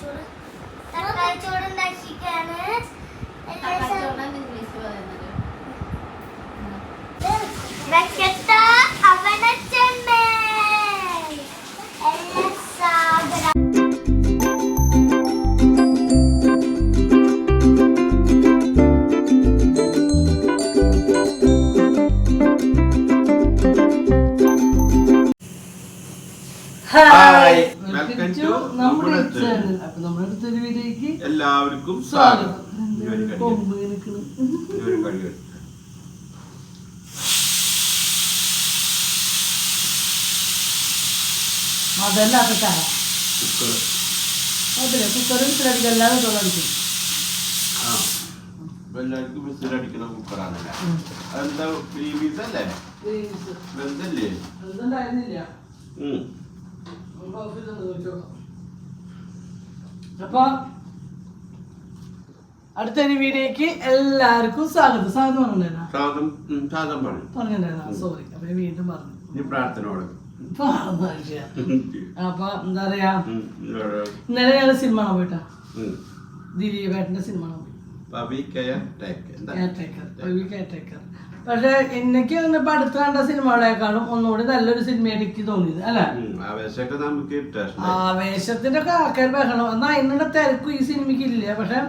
చూడు చూడండి చికెన్. അതല്ലാത്ത ചായ കുക്കർ അതിലെ കുക്കറിൽ വിസിലടിക്കുക എല്ലാം തൊള്ളടിക്കും ആ. ഇപ്പൊ എല്ലാവർക്കും വിസിലടിക്കുന്ന കുക്കറാണല്ലേ? അതെന്താ അല്ലേ? വെന്തല്ലേ. അപ്പൊ അടുത്തൊരു വീഡിയോക്ക് എല്ലാവർക്കും സ്വാഗതം. സ്വാഗതം പറഞ്ഞു സ്വാഗതം സാധം പറഞ്ഞു. പറഞ്ഞിട്ടുണ്ടായിരുന്ന? സോറി അപ്പൊ വീണ്ടും പറഞ്ഞു. പ്രാർത്ഥനയോട്. അപ്പൊ എന്താ പറയാ. ഇന്നലെ ഞങ്ങൾ സിനിമ കാണാൻ പോയിട്ടാ. ദിലീപേട്ടന്റെ സിനിമ കാണാൻ പോയി. പക്ഷെ എനിക്ക് ഇപ്പൊ അടുത്ത് കണ്ട സിനിമകളെക്കാളും ഒന്നുകൂടി നല്ലൊരു സിനിമ എനിക്ക് തോന്നിയത് അല്ലെ? ആവേശത്തിന്റെ ഒക്കെ ആൾക്കാർ ബഹളം. എന്നാ അതിനുള്ള തിരക്കും ഈ സിനിമയ്ക്ക് ഇല്ല. പക്ഷെ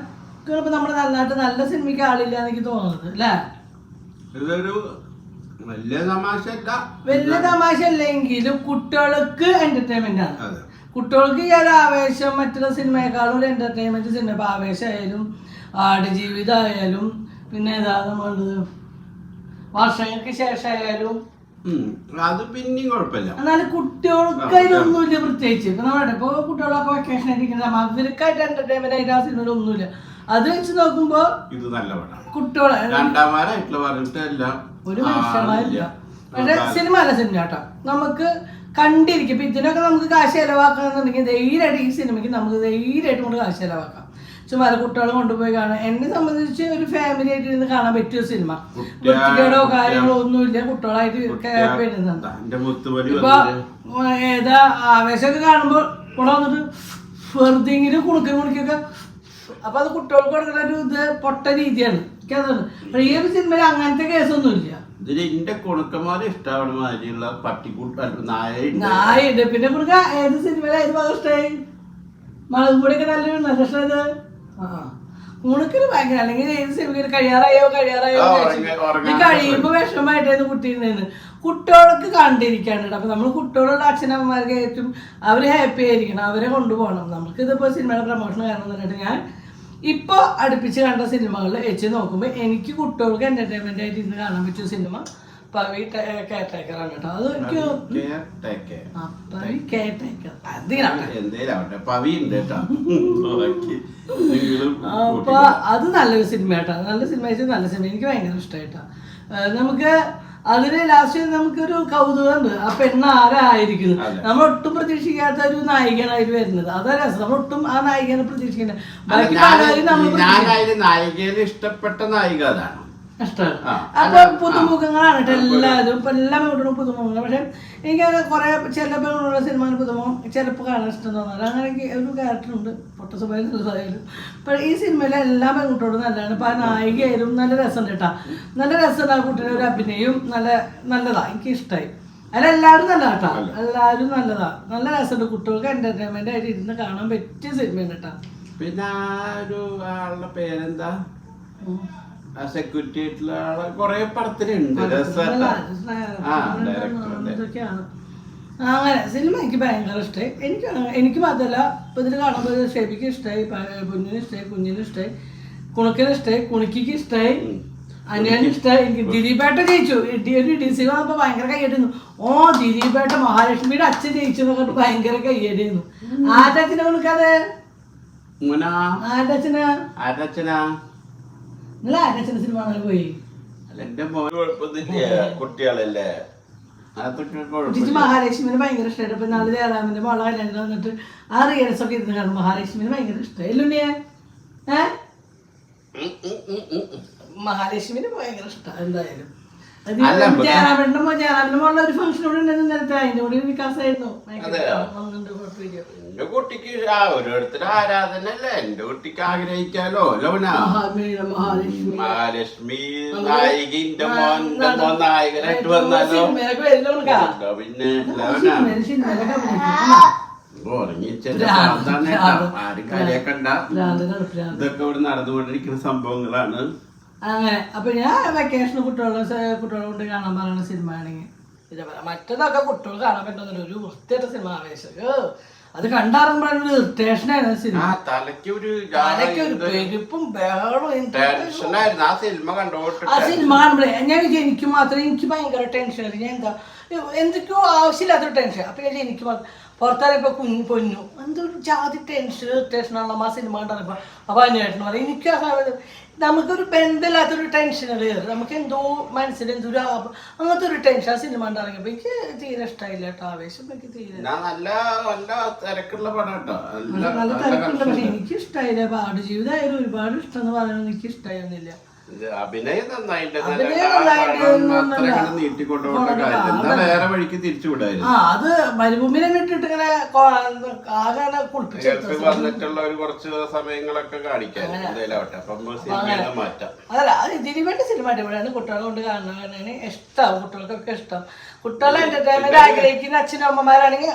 നമ്മുടെ നന്നായിട്ട് നല്ല സിനിമയ്ക്ക് ആളില്ല എനിക്ക് തോന്നുന്നത് അല്ലേ? ഇതൊരു വലിയ തമാശ അല്ല വലിയ തമാശ അല്ലെങ്കിലും കുട്ടികൾക്ക് എന്റർടൈൻമെന്റ് ആണ്. കുട്ടികൾക്ക് ഈ ഒരു ആവേശം മറ്റുള്ള സിനിമയെക്കാളും ഒരു എന്റർടൈൻമെന്റ് സിനിമ. ഇപ്പൊ ആവേശമായാലും ആടുജീവിതമായാലും പിന്നെ ഏതാ നമ്മൾ വർഷങ്ങൾക്ക് ശേഷമായാലും. അത് പിന്നെയും കുഴപ്പമില്ല. എന്നാലും കുട്ടികൾക്ക് അതിലൊന്നുമില്ല പ്രത്യേകിച്ച്. ഇപ്പൊ നമ്മുടെ ഇപ്പൊ കുട്ടികളൊക്കെ വെക്കേഷൻ ആയിരിക്കുന്ന അവർക്കായിട്ട് എന്റർടൈൻമെന്റ് ആയിട്ട് ആ സിനിമയിൽ ഒന്നുമില്ല. അത് വെച്ച് നോക്കുമ്പോ ഇത് നല്ല പടം കുട്ടികളെ രണ്ടാമാരായിട്ടുള്ള പറഞ്ഞിട്ടല്ല ഒരു മനുഷ്യന്മാരില്ല. പക്ഷെ സിനിമ അല്ല സിനിമ കേട്ടോ. നമുക്ക് കണ്ടിരിക്കും. ഇപ്പൊ ഇതിനൊക്കെ നമുക്ക് കാശ് ചെലവാക്കണമെന്നുണ്ടെങ്കിൽ ധൈര്യമായിട്ട് ഈ സിനിമയ്ക്ക് നമുക്ക് ധൈര്യമായിട്ട് കൊണ്ട് കാശ് ചെലവാക്കാം. ചുമ്മാ കുട്ടികളെ കൊണ്ടുപോയി കാണാം എന്നെ സംബന്ധിച്ച് ഒരു ഫാമിലി ആയിട്ട് ഇരുന്ന് കാണാൻ പറ്റിയ സിനിമ കുട്ടികളോ വൃത്തികേടോ കാര്യങ്ങളോ ഒന്നുമില്ല. കുട്ടികളായിട്ട് വരുന്നുണ്ട് ഇപ്പൊ ഏതാ ആവേശമൊക്കെ കാണുമ്പോൾ ഇവിടെ വന്നിട്ട് വെറുതെങ്കിലും കുണുക്കി കുണുക്കിയൊക്കെ അപ്പൊ അത് കുട്ടികൾക്ക് കൊടുക്കുന്ന ഒരു ഇത് പൊട്ട രീതിയാണ്. എനിക്കതാണ് പക്ഷെ ഈ ഒരു സിനിമയിൽ അങ്ങനത്തെ കേസൊന്നുമില്ല. ഇതിൽ എന്റെ കുണുക്കന്മാരെ ഇഷ്ടമാണ് മാതിരിയുള്ള പട്ടിക്കൂട്ട നായ നായുണ്ട് പിന്നെ കുടുക്ക ഏത് സിനിമയിലായിരുന്നു ഭാഗം ഇഷ്ടമായി മുളകും പൊടിയൊക്കെ നല്ല നല്ല ഇഷ്ടമായത് ആ. കുണുക്കിന് ഭയങ്കര അല്ലെങ്കിൽ ഏത് സിനിമയിൽ കഴിയാറായോ കഴിയാറായോ ആ, എന്ന് ഉറങ്ങ- വിചാരിച്ചു. ഉറങ്ങാൻ ഇത് കഴിയുമ്പോ വിഷമമായിട്ടായിരുന്നു കുട്ടിയിരുന്നേന്ന് കുട്ടികൾക്ക് കണ്ടിരിക്കാനുണ്ട് അപ്പൊ നമ്മൾ കുട്ടികളുള്ള അച്ഛനമ്മമാർക്ക് ഏറ്റവും അവർ ഹാപ്പി ആയിരിക്കണം അവരെ കൊണ്ടുപോകണം. നമുക്ക് ഇതിപ്പോ സിനിമയുടെ പ്രൊമോഷൻ കാരണം പറഞ്ഞിട്ട് ഞാൻ ഇപ്പൊ അടുപ്പിച്ച് കണ്ട സിനിമകളിൽ വെച്ച് നോക്കുമ്പോൾ എനിക്ക് കുട്ടികൾക്ക് എന്റർടൈൻമെന്റ് ആയിട്ട് ഇന്ന് കാണാൻ പറ്റിയ സിനിമ പവി കേട്ടേക്കറാണ് കേട്ടോ. അത് എനിക്ക് പവി അപ്പൊ അത് നല്ലൊരു സിനിമ കേട്ടോ നല്ല സിനിമ വെച്ചാൽ നല്ല സിനിമ. എനിക്ക് ഭയങ്കര ഇഷ്ടമായിട്ടാ നമുക്ക് അതിന് ലാസ്റ്റ് നമുക്കൊരു കൗതുകമുണ്ട് ആ പെണ്ണ് ആരായിരിക്കുന്നു? നമ്മൾ ഒട്ടും പ്രതീക്ഷിക്കാത്ത ഒരു നായികയാണ് അതിൽ വരുന്നത്. അതാ രസം. നമ്മൾ ഒട്ടും ആ നായികനെ പ്രതീക്ഷിക്കുന്നത് ബാക്കി പലരും നമ്മൾ അതിൽ ഇഷ്ടപ്പെട്ട നായിക അതാണ്. അപ്പൊ പുതുമുഖങ്ങളാണ് കേട്ടോ എല്ലാവരും ഇപ്പൊ എല്ലാ പെൺകുട്ടികളും പുതുമുഖങ്ങൾ പക്ഷെ എനിക്ക് കുറെ ചില പെൺകുട്ടികളുടെ സിനിമ പുതുമുഖം ചിലപ്പോൾ കാണാൻ ഇഷ്ടം തോന്നാറ് അങ്ങനെ എനിക്ക് ഒരു ക്യാരക്ടറുണ്ട് പൊട്ട സ്വഭാവം പക്ഷെ ഈ സിനിമയിലെ എല്ലാ പെൺകുട്ടികളും നല്ലതാണ്. ഇപ്പൊ ആ നായികയായാലും നല്ല രസമുണ്ട് കേട്ടാ. നല്ല രസമുണ്ട് ആ കുട്ടിയുടെ ഒരു അഭിനയം നല്ല നല്ലതാ. എനിക്ക് ഇഷ്ടമായി അതിലെല്ലാവരും നല്ലതാ കേട്ടാ. എല്ലാവരും നല്ലതാ. നല്ല രസമുണ്ട്. കുട്ടികൾക്ക് എന്റർടൈൻമെന്റ് ആയിട്ട് ഇരുന്ന് കാണാൻ പറ്റിയ സിനിമയാണ് കേട്ടാ. പിന്നെ ആ ഒരു ആളുടെ പേരെന്താ? ആ സെക്യൂരിറ്റി ആയിട്ടുള്ള കൊറേ പടത്തിലുണ്ട്. ആ ഡയറക്ടർ അങ്ങനെ സിനിമ എനിക്ക് ഭയങ്കര ഇഷ്ടമായി എനിക്ക് എനിക്ക് മാത്രമല്ല ഇപ്പൊ ഇതിൽ കാണുമ്പോൾ ഷെബിക്ക് ഇഷ്ടമായി കുഞ്ഞിന് ഇഷ്ടമായി കുഞ്ഞിന് ഇഷ്ടമായി കുണക്കിന് ഇഷ്ടമായി കുണിക്കിക്ക് ഇഷ്ടമായി അനിയന് ഇഷ്ടമായി എനിക്ക് ദിലീപേട്ട ജയിച്ചു. ഒരു ഡി സി വന്നപ്പോൾ ഭയങ്കര കയ്യടിയിരുന്നു. ഓ ദിലീപേട്ട മഹാലക്ഷ്മിയുടെ അച്ഛൻ ജയിച്ചു എന്നൊക്കെ പറഞ്ഞിട്ട് ഭയങ്കര കയ്യടിയിരുന്നു. ആരുടെ അച്ഛനെ കുണുക്കാതെ? ആരുടെ അച്ഛനാ? ആരുടെ അച്ഛനാ? നിങ്ങൾ ആരുടെ അച്ഛന്റെ സിനിമ പോയി? അല്ല എന്റെ കുട്ടികളല്ലേ. ചേച്ചി മഹാലക്ഷ്മിനെ ഭയങ്കര ഇഷ്ടമായിട്ട് ഇപ്പൊ നാളെ ജയറാമിന്റെ മോളെ കല്യാണം വന്നിട്ട് ആ റിയൽസ് ഒക്കെ ഇരുന്ന് കാണും. മഹാലക്ഷ്മിന് ഭയങ്കര ഇഷ്ടമായി ഇല്ലുണ്ണിയെ ഏ. മഹാലക്ഷ്മിന് ഭയങ്കര ഇഷ്ടം എന്തായാലും. ഒരു ഫംഗ്ഷൻ കൂടെ ഉണ്ടായിരുന്നു നേരത്തെ അതിന്റെ കൂടി വികാസമായിരുന്നു എന്റെ കുട്ടിക്ക് ആ ഓരോരുത്തരുടെ ആരാധന അല്ലേ എന്റെ കുട്ടിക്ക് ആഗ്രഹിക്കാലോ ലോന മഹാലക്ഷ്മി നായികന്റെ മോൻ എന്റെ മോൻ നായകനായിട്ട് വന്നാലോ പിന്നെ ലോന. ആരും കാര്യക്കണ്ട ഭ്രാന്തനാണ് ഇതൊക്കെ ഇവിടെ നടന്നുകൊണ്ടിരിക്കുന്ന സംഭവങ്ങളാണ് അങ്ങനെ. അപ്പൊ ഞാൻ വെക്കേഷൻ കുട്ടികളെ കുട്ടികളെ കൊണ്ട് കാണാൻ പറയുന്ന സിനിമ ആണെങ്കിൽ. ഇതേപോലെ മറ്റേതൊക്കെ കുട്ടികൾ കാണാൻ പറ്റുന്നില്ല ഒരു വൃത്തിയായിട്ട സിനിമ ആവേശം. അത് കണ്ടാറുമ്പോഴാണ് ഒരു ഇറിറ്റേഷനായിരുന്നു ആ സിനിമ തലയ്ക്ക് ഒരു പെരുപ്പും ബഹളവും ടെൻഷനായിരുന്നു ആ സിനിമ ആ സിനിമ കാണുമ്പോഴേ ഞാൻ എനിക്ക് മാത്രം എനിക്ക് ഭയങ്കര ടെൻഷൻ ഞാൻ എന്താ എന്തൊക്കെയോ ആവശ്യമില്ലാത്തൊരു ടെൻഷൻ അപ്പൊ ഞാൻ എനിക്ക് മാത്രം പുറത്തിറങ്ങിയപ്പോ കുഞ്ഞു പൊന്നു. എന്തൊരു ജാതി ടെൻഷൻ ടെൻഷനാണ് ആ സിനിമ കണ്ടപ്പോ. അപ്പൊ അന്വേഷണം പറയും എനിക്ക് ആ സമയത്ത് നമുക്കൊരു ബന്ധമില്ലാത്തൊരു ടെൻഷനുകൾ കയറി നമുക്ക് എന്തോ മനസ്സിൽ എന്തോ ഒരു അങ്ങനത്തെ ഒരു ടെൻഷൻ ആ സിനിമ കണ്ടിറങ്ങിയപ്പോ എനിക്ക് തീരെ ഇഷ്ടമായില്ല കേട്ടോ ആവേശം. എനിക്ക് തീരെ. നല്ല നല്ല തിരക്കുള്ള പടം കേട്ടോ. നല്ല തിരക്കുണ്ട് പക്ഷെ എനിക്ക് ഇഷ്ടമായില്ല പാട് ജീവിതമായാലും ഒരുപാട് ഇഷ്ടം എന്ന് പറയുന്നത് എനിക്ക് ഇഷ്ടമായിരുന്നില്ല അഭിനയം നന്നായിട്ട് അഭിനയം നന്നായിട്ട് ഒന്നുമല്ല. നീട്ടിക്കൊണ്ടുപോകേണ്ട കാര്യം. എന്നാ വേറെ വഴിക്ക് തിരിച്ചു വിടായിരുന്നു അത് മരുഭൂമിനെ വിട്ടിട്ട് ഇങ്ങനെ വന്നിട്ടുള്ള ഒരു കുറച്ച് സമയങ്ങളൊക്കെ കാണിക്കാൻ എന്തായാലും ആവട്ടെ. അപ്പൊ നമ്മൾ സിനിമയിൽ മാറ്റാം. അതല്ല അത് ഇതിന് വേണ്ടി സിനിമ അടിപൊളിയാണ്. കുട്ടികളെ കൊണ്ട് കാണുന്ന കാണാൻ ഇഷ്ടം. കുട്ടികൾക്കൊക്കെ ഇഷ്ടം. കുട്ടികളെ എന്റർടൈൻമെന്റ് ആഗ്രഹിക്കുന്ന അച്ഛനും അമ്മമാരാണെങ്കിൽ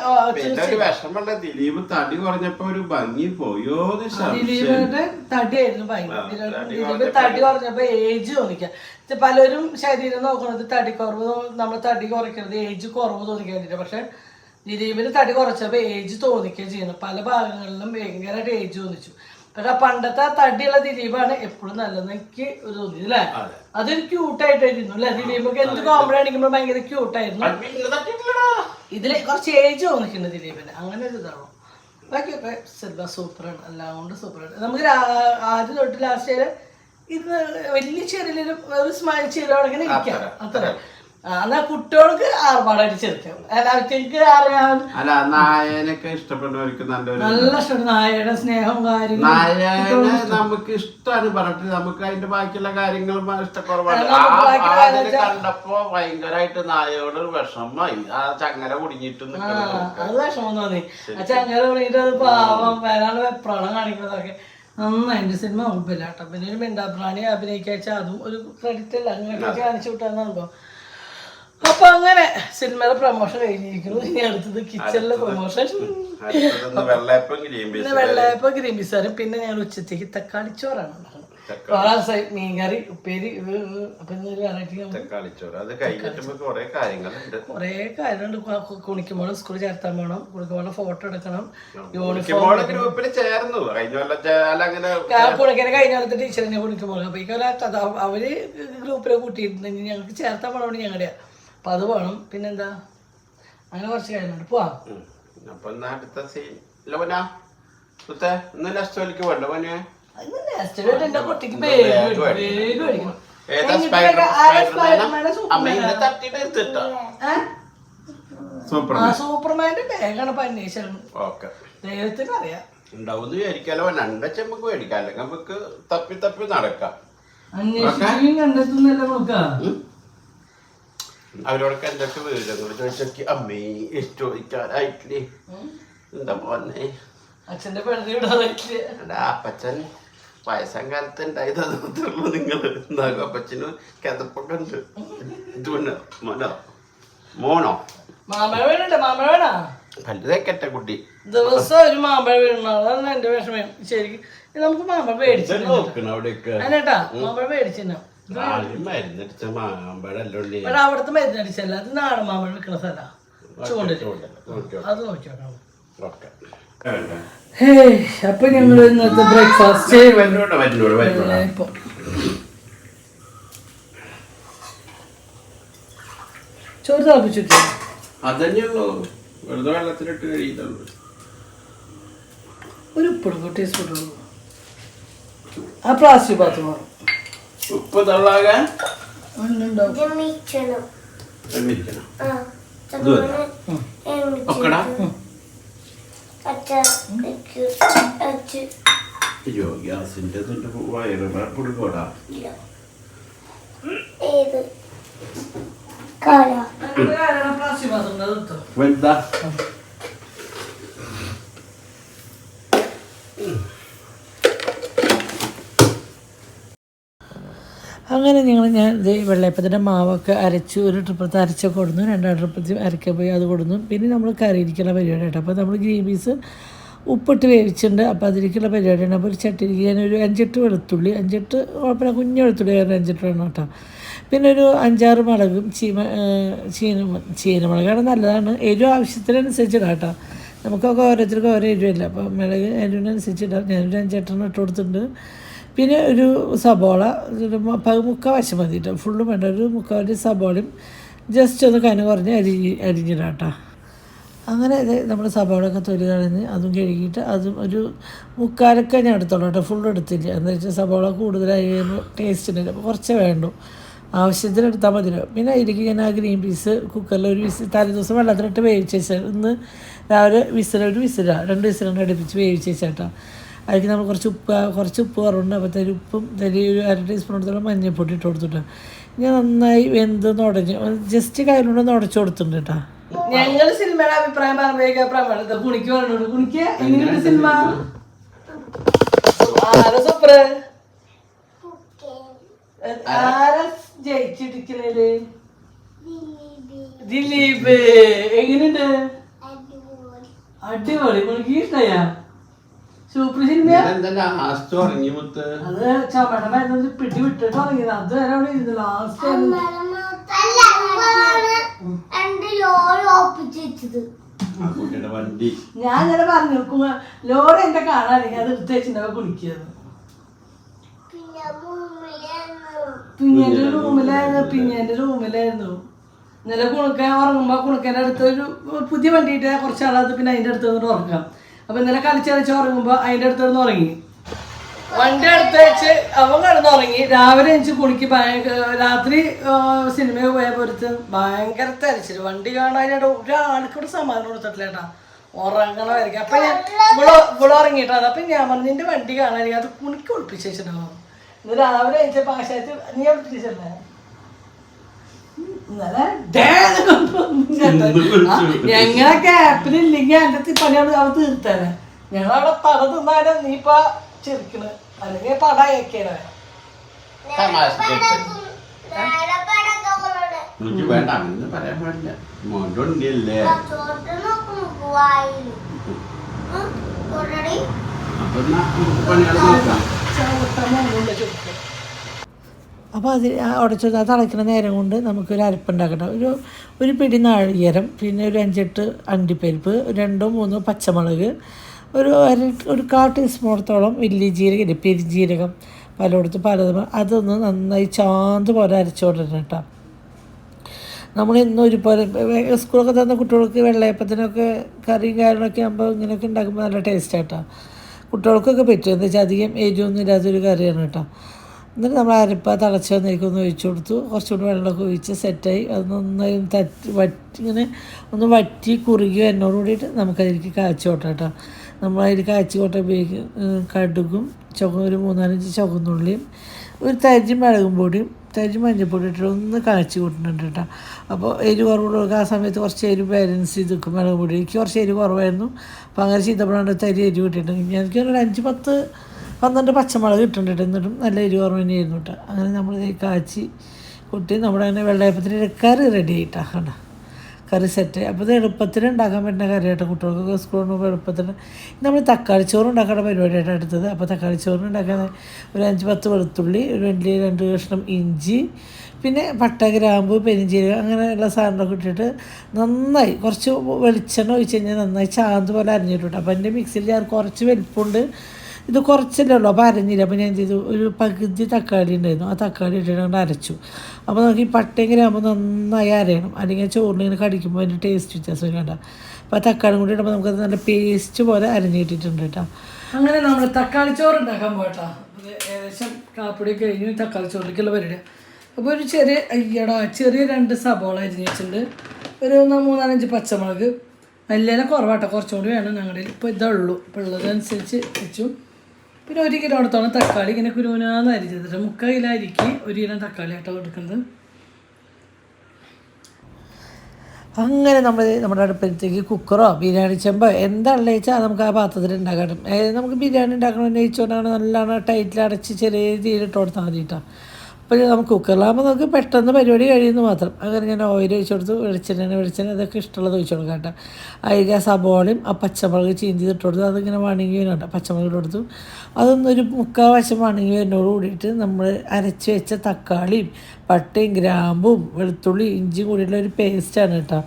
വിഷമമുള്ള ദിലീപ് തടി കുറഞ്ഞപ്പോ ഒരു ഭംഗി പോയോ ദിലീപിന്റെ തടിയായിരുന്നു ഭംഗി. ദിലീപ് തടി കുറഞ്ഞപ്പോ ഏജ് തോന്നിക്കാം. പലരും ശരീരം നോക്കുന്നത് തടി കുറവ് നമ്മൾ തടി കുറയ്ക്കുന്നത് ഏജ് കുറവ് തോന്നിക്കാൻ വേണ്ടിയിട്ട്. പക്ഷെ ദിലീപിന് തടി കുറച്ചപ്പോ ഏജ് തോന്നിക്കുകയും ചെയ്യുന്നു. പല ഭാഗങ്ങളിലും ഭയങ്കരമായിട്ട് ഏജ് തോന്നിച്ചു. പക്ഷെ പണ്ടത്തെ തടിയുള്ള ദിലീപാണ് എപ്പോഴും നല്ലതെന്ന് എനിക്ക് ഒരു തോന്നി അല്ലേ? അതെ. അതൊരു ക്യൂട്ടായിട്ടായിരുന്നു അല്ലെ? ദിലീപൊക്കെ എന്ത് കോമഡി അടിക്കുമ്പോൾ ഭയങ്കര ക്യൂട്ടായിരുന്നു. ഇതിൽ കുറച്ച് ഏജ് തോന്നിക്കുന്നുണ്ട് ദിലീപിന്. അങ്ങനെ ഒരു ഇതാണോ ബാക്കിയൊക്കെ സിനിമ സൂപ്പറാണ്. എല്ലാം കൊണ്ട് സൂപ്പറാണ്. നമുക്ക് ആദ്യം തൊട്ട് ലാസ്റ്റ് വരെ ഇത് വലിയ ചെറിയൊരു ഒരു സ്മൈൽ ചെയ്തോടെ ഇരിക്കാം. അത്ര. എന്നാ കുട്ടികൾക്ക് ആർഭാടായിട്ട് ചെറുക്കാം എല്ലാവർക്കും അറിയാൻ അല്ല നായനൊക്കെ ഇഷ്ടപ്പെടുന്നവർക്ക് നല്ലൊരു നല്ല ഇഷ്ടമാണ് നായയുടെ സ്നേഹവും കാര്യങ്ങളും നായനെ നമുക്ക് ഇഷ്ടമാണ് പറഞ്ഞിട്ട് നമുക്ക് അതിന്റെ ബാക്കിയുള്ള കാര്യങ്ങൾ ഇഷ്ടക്കുറവാണ്. അതിനെ കണ്ടപ്പോ ഭയങ്കരമായിട്ട് നായയോട് ഒരു വിഷമമായി. ആ ചങ്ങല കുടുങ്ങിയിട്ട് അത് വിഷമം തോന്നി. ആ ചങ്ങല തുടങ്ങിയിട്ട് അത് പാവം വരാനുള്ള വെപ്രാളം കാണിക്കുന്നതൊക്കെ നന്നായിട്ട് സിനിമ കുഴപ്പമില്ല കേട്ടോ. പിന്നെ ഒരു മിണ്ടാപ്രാണി അഭിനയിക്കാച്ച അതും ഒരു ക്രെഡിറ്റ് അല്ല. അങ്ങനെ കാണിച്ചു വിട്ടാന്നാണല്ലോ അപ്പൊ അങ്ങനെ സിനിമയുടെ പ്രൊമോഷൻ കഴിഞ്ഞിരിക്കുന്നു. ഇനി അടുത്തത് കിച്ചണിലെ പ്രൊമോഷൻ അടുത്തതൊന്ന് വെള്ളയപ്പം ഗ്രീൻ പിന്നെ വെള്ളയപ്പം ഗ്രീൻ പീസാരും പിന്നെ ഞാൻ ഉച്ചത്തേക്ക് തക്കാളി. ചോറാണ് ഉണ്ടാക്കുന്നത് മീൻകറി ഉപ്പേരി കൊറേ. അപ്പൊ കാര്യങ്ങളുണ്ട്. കുണിക്കുമ്പോൾ സ്കൂളിൽ ചേർത്താൻ വേണം കുണിക്കുമ്പോൾ ഫോട്ടോ എടുക്കണം. യൂണിഫോം ചേർന്നു. കഴിഞ്ഞ കാലത്ത് ടീച്ചറിനെ കുണിക്കുമ്പോൾ അപ്പൊ അവർ ഗ്രൂപ്പിലെ കൂട്ടിയിട്ടുണ്ടെങ്കിൽ ഞങ്ങൾക്ക് ചേർത്താൻ പോകണം ഞങ്ങളുടെ അപ്പൊ അത് വേണം. പിന്നെന്താ? അങ്ങനെ കുറച്ച് കാര്യങ്ങളുണ്ട്. പോവാം. അപ്പൊ അടുത്ത സീൻ ലോന സുത്തേ ഇന്ന് ലാസ്റ്റ് വലിക്ക് വേണ്ട ആ? സൂപ്പർമാന്റെ ബാഗാണ് ഇപ്പൊ അന്വേഷിച്ചത്. ഓക്കെ. ദൈവത്തിന് അറിയാം. ഉണ്ടാവും വിചാരിക്കാലോ. രണ്ടച്ച നമുക്ക് മേടിക്കാം അല്ലെങ്കിൽ നമുക്ക് തപ്പി തപ്പി നടക്കാം. അന്വേഷിക്കുകയും കണ്ടെത്തുന്നല്ല നോക്കാം. അവരോടൊക്കെ എന്തൊക്കെ വിവരങ്ങൾ ചോദിച്ചോക്കി അമ്മേ ചോദിക്കാനായിട്ടില്ലേ എന്താ പോന്നെ അച്ഛന്റെ പെണ്ണി എടാ അപ്പച്ചൻ വയസ്സാം കാലത്ത് ഉണ്ടായത് അതുള്ളൂ നിങ്ങൾ എന്താകും അപ്പച്ചന് കിതപ്പൊക്കെ ഉണ്ട് ഇത് പിന്നെ മോനോ? മോണോ? മാമ്പഴ വേണോ മാമ്പഴ വേണോ? പല്ല് തേക്കട്ടെ കുട്ടി. ദിവസം ഒരു മാമ്പഴ വീഴണം അതാണ് എന്റെ വിഷമം. ശരിക്കും നമുക്ക് മാമ്പഴം മേടിച്ചു നോക്കണം അവിടെയൊക്കെ. അല്ലേട്ടാ മാമ്പഴം മേടിച്ചിരുന്നു ആദ്യം മരുന്നടിച്ച മാമ്പഴല്ലോ ഇവിടെ അവിടുത്തെ മരുന്നടിച്ചല്ല അത് നാടൻ മാമ്പഴം വിൽക്കുന്ന സ്ഥലമാണ് ചൂണ്ടിൽ. അത് നോക്കി അപ്പൊ ഞങ്ങൾ ഇന്നത്തെ ബ്രേക്ക്ഫാസ്റ്റ് ഇപ്പൊ ചോറ് തിളപ്പിച്ചിട്ട് അതന്നെയുള്ളൂ വെറുതെ വെള്ളത്തിലിട്ട് കഴിയുന്നുള്ളൂ ഒരു ഉപ്പിടും ടീസ്പൂൺ ഇടും ആ പ്ലാസ്റ്റിക് പാത്രം ഉപ്പ് തള്ളാകാൻ അയ്യോ ഗ്യാസിന്റെ വയറ് കാല പ്ലാസ്റ്റിക് പാത്രം അങ്ങനെ ഞങ്ങൾ ഞാൻ ഇത് വെള്ളയപ്പത്തിന്റെ മാവൊക്കെ അരച്ചു ഒരു ട്രിപ്പത്ത് അരച്ചൊക്കെ കൊടുന്നു. രണ്ടാം ട്രിപ്പത്ത് അരക്കാൻ പോയി അത് കൊടുന്നു. പിന്നെ നമ്മൾ കറി കറിയിരിക്കുന്ന പരിപാടിയായിട്ട് അപ്പോൾ നമ്മൾ ഗ്രീൻ പീസ് ഉപ്പിട്ട് വേവിച്ചിട്ടുണ്ട്. അപ്പോൾ അതിലേക്കുള്ള പരിപാടിയാണ്. അപ്പോൾ ഒരു ചട്ടിയിലേക്ക് ഞാനൊരു അഞ്ചെട്ട് വെളുത്തുള്ളി അഞ്ചെട്ട് കുഴപ്പമില്ല കുഞ്ഞു വെളുത്തുള്ളി കാരണം അഞ്ചെട്ട് വേണം കേട്ടോ. പിന്നെ ഒരു അഞ്ചാറ് മുളകും ചീമ ചീന ചീനമുളകാണ് നല്ലതാണ്. എരിവ് ആവശ്യത്തിനനുസരിച്ചിടാം കേട്ടോ. നമുക്കൊക്കെ ഓരോരുത്തർക്കും ഓരോ എരിവില്ല? അപ്പോൾ മുളക് എരിവിനനുസരിച്ചിടാം. ഞാനൊരു അഞ്ചെട്ടെണ്ണം ഇട്ട് കൊടുത്തിട്ടുണ്ട്. പിന്നെ ഒരു സബോള ഒരു മുക്കാൽ വശം മതി കേട്ടോ ഫുള്ളും വേണ്ട. ഒരു മുക്കാൽ സബോളയും ജസ്റ്റ് ഒന്ന് കന കുറഞ്ഞ് അരിഞ്ഞ് അരിഞ്ഞിടാം കേട്ടോ അങ്ങനെ ഇത് നമ്മൾ സബോളയൊക്കെ തൊലി കളഞ്ഞ് അതും കഴുകിയിട്ട് അതും ഒരു മുക്കാലൊക്കെ ഞാൻ എടുത്തോളൂ കേട്ടോ. ഫുൾ എടുത്തില്ല. എന്ന് വെച്ചാൽ സബോള കൂടുതലായി കഴിയുമ്പോൾ ടേസ്റ്റിനില്ല അപ്പോൾ കുറച്ചേ വേണ്ടു. ആവശ്യത്തിന് എടുത്താൽ മതിയല്ലോ പിന്നെ അതിലേക്ക് ഞാൻ ആ ഗ്രീൻ പീസ് കുക്കറിൽ ഒരു വിസിൽ തലേ ദിവസം വെള്ളത്തിലിട്ട് വേവിച്ച് വെച്ചാൽ ഇന്ന് രാവിലെ വിസിൽ ഒരു വിസിലാണ് രണ്ട് വിസിലാണ് അടുപ്പിച്ച് വേവിച്ച് വെച്ചാട്ടോ. അതിലേക്ക് നമ്മൾ കുറച്ച് ഉപ്പ് കുറച്ച് ഉപ്പ് കുറവുണ്ട്. അപ്പോൾ തരി ഉപ്പും തരി ഒരു അര ടീസ്പൂൺ എടുത്തോളം മഞ്ഞൾപ്പൊടി ഇട്ട് കൊടുത്തിട്ട് ഞാൻ നന്നായി വെന്ത് നുടഞ്ഞ് ജസ്റ്റ് കയ്യിലൂടെ നുടച്ചു കൊടുത്തിട്ടുണ്ട് കേട്ടോ. ഞങ്ങൾ സിനിമയുടെ അഭിപ്രായം എങ്ങനെയുണ്ട് സിനിമ? ദിലീപ്. എങ്ങനെയുണ്ട്? അടിപൊളി. കുണിക്ക് ഇഷ്ടമായ സൂപ്പർ സിനിമയാ എന്താ ലാസ്റ്റ് ഉറങ്ങി മുത്ത് അത് ചുമട മരുന്ന് പിടി വിട്ടിട്ട് തുടങ്ങിയത്. അത് വരെ അവിടെ ഇരുന്നു ലാസ്റ്റ് അല്ല അമ്മയാണ് എന്റെ ലോറി ആ കുട്ടിയുടെ വണ്ടി. ഞാൻ ഇങ്ങനെ പറഞ്ഞു ലോറി എന്റെ കാണാനെങ്കിൽ അത് എടുത്ത് വെച്ചിട്ടുണ്ടാവും കുളിക്കുന്നത് പിന്നെ റൂമിലായിരുന്നു പിഞ്ഞന്റെ റൂമിലായിരുന്നു പിഞ്ഞന്റെ റൂമിലായിരുന്നു. ഇന്നലെ കുണുക്കാൻ ഉറങ്ങുമ്പോ കുണുക്കന്റെ അടുത്ത് ഒരു പുതിയ വണ്ടിയിട്ട് കുറച്ച് ആളത് പിന്നെ അതിന്റെ അടുത്ത് ഉറങ്ങാം അപ്പൊ ഇന്നലെ കളിച്ചടിച്ച് ഉറങ്ങുമ്പോ അതിന്റെ അടുത്ത് നിന്ന് ഉറങ്ങി വണ്ടി അടുത്ത് വെച്ച് അവൻ കിടന്ന് ഉറങ്ങി രാവിലെ എനിക്ക് കുളിക്ക് രാത്രി സിനിമ പോയ പൊരുത്ത് ഭയങ്കര തരച്ചിട്ട് വണ്ടി കാണാനായിട്ട് ഒരാൾക്കൂടെ സമാധാനം കൊടുത്തിട്ടില്ല കേട്ടാ. ഉറങ്ങണമായിരിക്കും. അപ്പൊ ഞാൻ ഇവിടെ ഇവിടെ ഉറങ്ങിയിട്ടാണ്. അപ്പൊ ഞാൻ പറഞ്ഞു നിന്റെ വണ്ടി കാണാനായിരിക്കും. അത് കുണിക്ക് ഒളിപ്പിച്ചു വെച്ചിട്ടുണ്ടാവും. ഇന്ന് രാവിലെ അയച്ച പാശായിട്ട് നീ ഒളിപ്പിച്ചല്ലേ ഇന്നലെ ഡേ എന്ന് കൊണ്ടുവന്നു. ആ, ഞങ്ങളെ ക്യാപ്പിലില്ലെങ്കിൽ എന്റെ പണിയാണ് അവ തീർത്തേനെ ഞങ്ങളവിടെ പട തിന്നാലും നീ ഇപ്പൊ ചെറുക്കണ് അല്ലെങ്കിൽ പട അയക്കണേ വേണ്ട അങ്ങനെ പറയാൻ പാടില്ല അപ്പൊ പണികൾ നോക്കാം അപ്പോൾ അത് ഉടച്ചു നേരം കൊണ്ട് നമുക്കൊരു അരപ്പുണ്ടാക്കണം ഒരു ഒരു പിടി നാളികേരം പിന്നെ ഒരു അഞ്ചെട്ട് അണ്ടിപ്പരിപ്പ് രണ്ടോ മൂന്നോ പച്ചമുളക് ഒരു അര ഒരു കാ ടീസ്പൂണത്തോളം വലിയ ജീരകം ഇല്ലേ പെരിഞ്ജീരകം പലയിടത്ത് പലതും. അതൊന്ന് നന്നായി ചാന്ത് പോലെ അരച്ചോടണം കേട്ടോ. നമ്മൾ ഇന്നും ഒരുപോലെ സ്കൂളൊക്കെ തന്ന കുട്ടികൾക്ക് വെള്ളയപ്പത്തിനൊക്കെ കറിയും കാര്യങ്ങളൊക്കെ ആകുമ്പോൾ ഇങ്ങനെയൊക്കെ ഉണ്ടാക്കുമ്പോൾ നല്ല ടേസ്റ്റ് ആട്ടോ കുട്ടികൾക്കൊക്കെ പറ്റും. എന്താ വെച്ചാൽ അധികം എരിവൊന്നും ഇല്ലാത്തൊരു കറിയാണ് കേട്ടോ. എന്നിട്ട് നമ്മൾ അരപ്പ തിളച്ച് വന്നേക്ക് ഒന്ന് ഒഴിച്ചു കൊടുത്തു. കുറച്ചുകൂടി വെള്ളമൊക്കെ ഒഴിച്ച് സെറ്റായി. അത് നന്നായി തറ്റി വറ്റി ഇങ്ങനെ ഒന്ന് വറ്റി കുറുകി എന്നോട് കൂടിയിട്ട് നമുക്കതിലേക്ക് കാച്ചു കൊട്ടാം കേട്ടോ. നമ്മളതിൽ കാച്ചു കൊട്ട ഉപയോഗിക്കും. കടുകും ചുവ ഒരു മൂന്നാലഞ്ച് ചുവന്നുള്ളിയും ഒരു തരി മുളകും പൊടിയും തരി മഞ്ഞപ്പൊടി ഇട്ടിട്ട് ഒന്ന് കാച്ചി കൂട്ടുന്നുണ്ട് കേട്ടോ. അപ്പോൾ എരിവ് കുറവുള്ളവർക്ക് ആ സമയത്ത് കുറച്ച് എരിവ് ബാലൻസ് ചെയ്ത് വെക്കും മുളക് പൊടി. എനിക്ക് കുറച്ച് എരിവ് കുറവായിരുന്നു. അപ്പോൾ അങ്ങനെ ചെയ്തപ്പോഴാണ് തരി എരിവ് കിട്ടിയിട്ടുണ്ട്. ഒരു അഞ്ച് പത്ത് പന്ത്രണ്ട് പച്ചമുളക് ഇട്ടിട്ടുണ്ട് എന്നിട്ടും നല്ല എരിവ് കുറവ് തന്നെയായിരുന്നു കേട്ടോ. അങ്ങനെ നമ്മൾ കാച്ചി കുട്ടി നമ്മുടെ അങ്ങനെ വെള്ളയപ്പത്തിന് കറി റെഡി ആയിട്ടാണ് കണ്ടോ കറി സെറ്റ് അപ്പോൾ ഇത് എളുപ്പത്തിന് ഉണ്ടാക്കാൻ പറ്റുന്ന കറിയായിട്ട് കുട്ടികൾക്കൊക്കെ സ്കൂളിൽ പോകുമ്പോൾ എളുപ്പത്തിന്. നമ്മൾ തക്കാളി ചോറ് ഉണ്ടാക്കുന്ന പരിപാടിയായിട്ട് എടുത്തത് അപ്പോൾ തക്കാളി ചോറ് ഉണ്ടാക്കാൻ ഒരു അഞ്ച് പത്ത് വെളുത്തുള്ളി ഒരു വലിയ രണ്ട് കഷ്ണം ഇഞ്ചി പിന്നെ പട്ട ഗ്രാമ്പ് പെരിഞ്ചീരകം അങ്ങനെയുള്ള സാധനങ്ങളൊക്കെ ഇട്ടിട്ട് നന്നായി കുറച്ച് വെളിച്ചെണ്ണ ഒഴിച്ച് കഴിഞ്ഞാൽ നന്നായി ചാന്ത് പോലെ അരിഞ്ഞിട്ടുണ്ട്. അപ്പോൾ എന്റെ മിക്സിയിൽ ഞാൻ കുറച്ച് വലിപ്പമുണ്ട് ഇത് കുറച്ചല്ലേ ഉള്ളൂ. അപ്പോൾ അരഞ്ഞില്ല? അപ്പോൾ ഞാൻ എന്ത് ചെയ്തു? ഒരു പകുതി തക്കാളി ഉണ്ടായിരുന്നു. ആ തക്കാളി ഇട്ടിട്ട് അരച്ചു. അപ്പോൾ നമുക്ക് ഈ പട്ടയെങ്കിലും ആകുമ്പോൾ നന്നായി അരയണം. അല്ലെങ്കിൽ ചോറിന് കടിക്കുമ്പോൾ അതിന്റെ ടേസ്റ്റ് വ്യത്യാസം കണ്ട അപ്പോൾ ആ തക്കാളി കൂടി ഇടുമ്പോൾ നമുക്കത് നല്ല പേസ്റ്റ് പോലെ അരഞ്ഞ് കിട്ടിയിട്ടുണ്ട് കേട്ടോ. അങ്ങനെ നമ്മൾ തക്കാളി ചോറ് ഉണ്ടാക്കാൻ പോട്ടാ ഏകദേശം കാപ്പിടി കഴിഞ്ഞു. തക്കാളി ചോറിലേക്കുള്ള പരിപാടി അപ്പോൾ ഒരു ചെറിയ അയ്യടാ ചെറിയ രണ്ട് സബോള അരിഞ്ഞ് വെച്ചിട്ടുണ്ട്. ഒരു മൂന്നാലഞ്ച് പച്ചമുളക്. നല്ല കുറവാട്ടോ കുറച്ചുകൂടി വേണം ഞങ്ങളുടെ ഇപ്പോൾ ഇതേ ഉള്ളൂ. ഇപ്പോൾ ഉള്ളതനുസരിച്ച് വെച്ചു. പിന്നെ ഒരു കിലോ അടുത്താണ് തക്കാളി ഇങ്ങനെ കുരുവിനാന്ന് അരിച്ചിട്ട് മുക്കാൽ കിലോ അരിക്ക് ഒരു കിലോ തക്കാളി ആട്ടോ എടുക്കുന്നത്. അങ്ങനെ നമ്മൾ നമ്മുടെ അടുപ്പത്തേക്ക് കുക്കറോ ബിരിയാണി ചെമ്പോ എന്താണെന്ന് വെച്ചാൽ നമുക്ക് ആ പാത്രത്തിൽ ഉണ്ടാക്കണം നമുക്ക് ബിരിയാണി ഉണ്ടാക്കണമെന്ന് ചോദിച്ചുകൊണ്ടാണ് നല്ലോണം ടൈറ്റിൽ അടച്ച് ചെറിയ തീരിട്ട് കൊടുത്താൽ മതി കേട്ടോ അപ്പോൾ നമുക്ക് കുക്കറിലാകുമ്പോൾ നമുക്ക് പെട്ടെന്ന് പരിപാടി കഴിയുന്നു മാത്രം. അങ്ങനെ ഞാൻ ഓയിൽ ഒഴിച്ചു കൊടുത്തു വെളിച്ചെണ്ണ വെളിച്ചെണ്ണ ഇതൊക്കെ ഇഷ്ടമുള്ളത് ഒഴിച്ചു കൊടുക്കാം കേട്ടോ. അതിൽ ആ സബോളയും ആ പച്ചമുളക് ചീന്തി ഇട്ട് കൊടുത്തു. അതിങ്ങനെ വണങ്ങി വരുന്നുണ്ട് പച്ചമുളക് ഇട്ട് കൊടുത്തു. അതൊന്നൊരു മുക്കാൽ വശം വണങ്ങി വരുന്നതോട് കൂടിയിട്ട് നമ്മൾ അരച്ച് വെച്ച തക്കാളിയും പട്ടയും ഗ്രാമ്പും വെളുത്തുള്ളി ഇഞ്ചിയും കൂടിയുള്ള ഒരു പേസ്റ്റാണ് കേട്ടോ.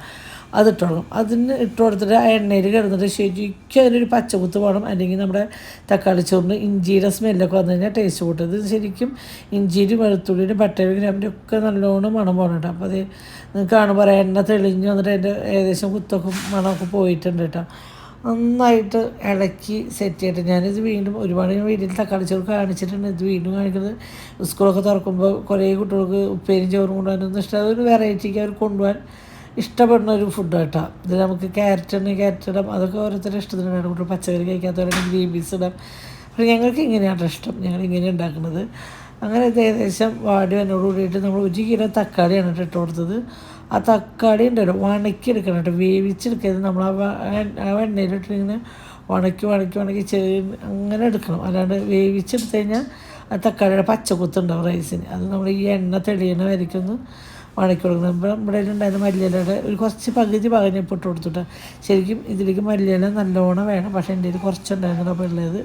അതിട്ടോളും. അതിന് ഇട്ട് കൊടുത്തിട്ട് ആ എണ്ണയിൽ കിടന്നിട്ട് ശരിക്കും അതിനൊരു പച്ചകുത്ത് വേണം. അല്ലെങ്കിൽ നമ്മുടെ തക്കാളി ചോറിന് ഇഞ്ചിയുടെ സ്മെല്ലൊക്കെ വന്നു കഴിഞ്ഞാൽ ടേസ്റ്റ് കൂട്ടും. ഇത് ശരിക്കും ഇഞ്ചിയുടെ വെളുത്തുള്ളിയുടെ ബട്ടർ ഗ്രാമിന്റെ ഒക്കെ നല്ലോണം മണം പോകണം അപ്പോൾ അത് കാണുമ്പോൾ പറയാം എണ്ണ തെളിഞ്ഞ് വന്നിട്ട് അതിന്റെ ഏകദേശം കുത്തൊക്കെ മണമൊക്കെ പോയിട്ടുണ്ട് കേട്ടോ. നന്നായിട്ട് ഇളക്കി സെറ്റ് ചെയ്തിട്ട് ഞാനിത് വീണ്ടും ഒരുപാട് വീട്ടിൽ തക്കാളി ചോറ് കാണിച്ചിട്ടുണ്ട്. ഇത് വീണ്ടും കാണിക്കുന്നത് സ്കൂളൊക്കെ തുറക്കുമ്പോൾ കുറേ കുട്ടികൾക്ക് ഉപ്പേരും ചോറും കൊണ്ടുപോകാനൊന്നും ഇഷ്ടം. അതൊരു വെറൈറ്റിക്ക് അവർ കൊണ്ടുപോകാൻ ഇഷ്ടപ്പെടുന്ന ഒരു ഫുഡ് കേട്ടോ ഇത് നമുക്ക് ക്യാരറ്റ് ഉണ്ടെങ്കിൽ ക്യാരറ്റ് ഇടാം. അതൊക്കെ ഓരോരുത്തരുടെ ഇഷ്ടത്തിന് വേണം. കുട്ടികൾ പച്ചക്കറി കഴിക്കാത്തവരാണെങ്കിൽ ഗ്രീൻ പീസ് ഇടാം. പക്ഷേ ഞങ്ങൾക്ക് ഇങ്ങനെയാണ് ഇഷ്ടം. ഞങ്ങൾ ഇങ്ങനെ ഉണ്ടാക്കുന്നത്. അങ്ങനെ ഏകദേശം വാടി എന്നോട് കൂടിയിട്ട് നമ്മൾ ഒരു കിലോ തക്കാളിയാണ് ഇട്ട് കൊടുത്തത്. ആ തക്കാളി ഉണ്ടല്ലോ വണക്കി എടുക്കണം കേട്ടോ. വേവിച്ചെടുക്കരുത്. നമ്മൾ ആ എണ്ണയിലിട്ടിങ്ങനെ ഉണക്കി വണക്കി വണക്കി ചെറിയ അങ്ങനെ എടുക്കണം. അല്ലാണ്ട് വേവിച്ചെടുത്ത് കഴിഞ്ഞാൽ ആ തക്കാളിയുടെ പച്ചക്കുത്തുണ്ടാവും റൈസിന് അത് നമ്മൾ ഈ എണ്ണ തെളിയണ വരയ്ക്കൊന്ന് വണക്കി കൊടുക്കുന്നത് ഇപ്പം ഇവിടെ ഉണ്ടായിരുന്ന മല്ലിയിലയുടെ ഒരു കുറച്ച് പകുതി പകഞ്ഞപ്പോൾ ഇട്ട് കൊടുത്തിട്ട് ശരിക്കും ഇതിലേക്ക് മല്ലിയില നല്ലോണം വേണം. പക്ഷേ എന്റെ കയ്യിൽ കുറച്ചുണ്ടായിരുന്നു അപ്പോൾ ഉള്ളത്.